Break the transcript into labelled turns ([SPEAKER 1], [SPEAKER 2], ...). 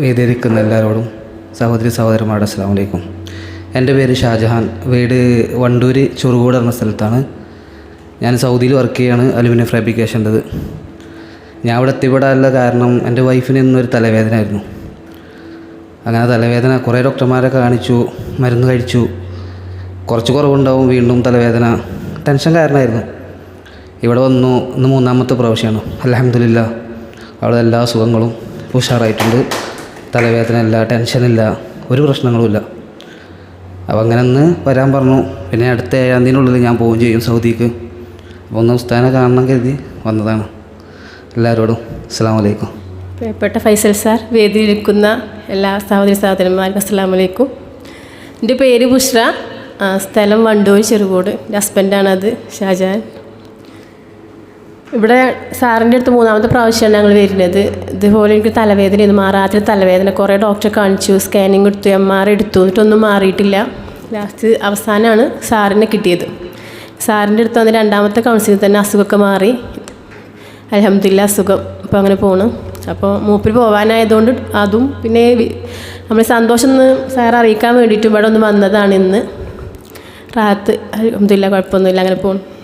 [SPEAKER 1] വേദിയിരിക്കുന്ന എല്ലാവരോടും സഹോദരി സഹോദരന്മാരുടെ അസ്സാം വലൈക്കും എന്റെ പേര് ഷാജഹാൻ. വീട് വണ്ടൂര് ചെറുകൂട് എന്ന സ്ഥലത്താണ്. ഞാൻ സൗദിയിൽ വർക്ക് ചെയ്യാണ് അലുമിനിയം ഫാബ്രിക്കേഷന്റെത് ഞാൻ ഇവിടെ എത്തിപ്പെടാനുള്ള കാരണം എന്റെ വൈഫിന് ഇന്നൊരു തലവേദന ആയിരുന്നു. അങ്ങനെ തലവേദന കുറേ ഡോക്ടർമാരെ കാണിച്ചു മരുന്ന് കഴിച്ചു. കുറച്ച് കുറവുണ്ടാവും വീണ്ടും തലവേദന. ടെൻഷൻ കാരണമായിരുന്നു ഇവിടെ വന്നു ഇന്ന് മൂന്നാമത്തെ പ്രാവശ്യമാണ്. അലഹമില്ല അവിടെ എല്ലാ സുഖങ്ങളും ഉഷാറായിട്ടുണ്ട്. തലവേദന ഇല്ല ടെൻഷനില്ല ഒരു പ്രശ്നങ്ങളുമില്ല അപ്പോൾ അങ്ങനെ ഒന്ന് വരാൻ പറഞ്ഞു. പിന്നെ അടുത്ത ഏഴാം തീയതിനുള്ളിൽ ഞാൻ പോവുകയും ചെയ്യും സൗദിക്ക്. അപ്പോൾ ഒന്ന് ഉസ്താനെ കാണണം കരുതി വന്നതാണ്. എല്ലാവരോടും അസ്സാം വലൈക്കും
[SPEAKER 2] പ്രിയപ്പെട്ട ഫൈസൽ സാർ വേദിയിലിരിക്കുന്ന എല്ലാ സഹോദരി സഹോദരന്മാർക്കും അസ്സാം വലൈക്കും എന്റെ പേര് ബുഷ്ര സ്ഥലം വണ്ടൂർ ചെറുകോട്. എന്റെ ഹസ്ബൻഡാണത് ഷാജഹാൻ. ഇവിടെ സാറിന്റെ അടുത്ത് മൂന്നാമത്തെ പ്രാവശ്യമാണ് ഞങ്ങൾ വരുന്നത്. ഇതുപോലെ എനിക്ക് തലവേദന ഇത് മാറാത്തൊരു തലവേദന. കുറേ ഡോക്ടറെ കാണിച്ചു. സ്കാനിങ് എടുത്തു. എം ആർ എടുത്തു. എന്നിട്ടൊന്നും മാറിയിട്ടില്ല. ലാസ്റ്റ് അവസാനമാണ് സാറിനെ കിട്ടിയത്. സാറിന്റെ അടുത്ത് വന്ന് രണ്ടാമത്തെ കൗൺസിലിൽ തന്നെ അസുഖമൊക്കെ മാറി. അലഹമില്ല അസുഖം. അപ്പോൾ അങ്ങനെ പോണു. അപ്പോൾ മൂപ്പിൽ പോകാനായതുകൊണ്ട് അതും പിന്നെ നമ്മൾ സന്തോഷം ഒന്ന് സാർ അറിയിക്കാൻ വേണ്ടിയിട്ട് ഇവിടെ ഒന്ന് വന്നതാണ് ഇന്ന്. റാത്ത്. അലഹമില്ല കുഴപ്പമൊന്നുമില്ല. അങ്ങനെ പോണു.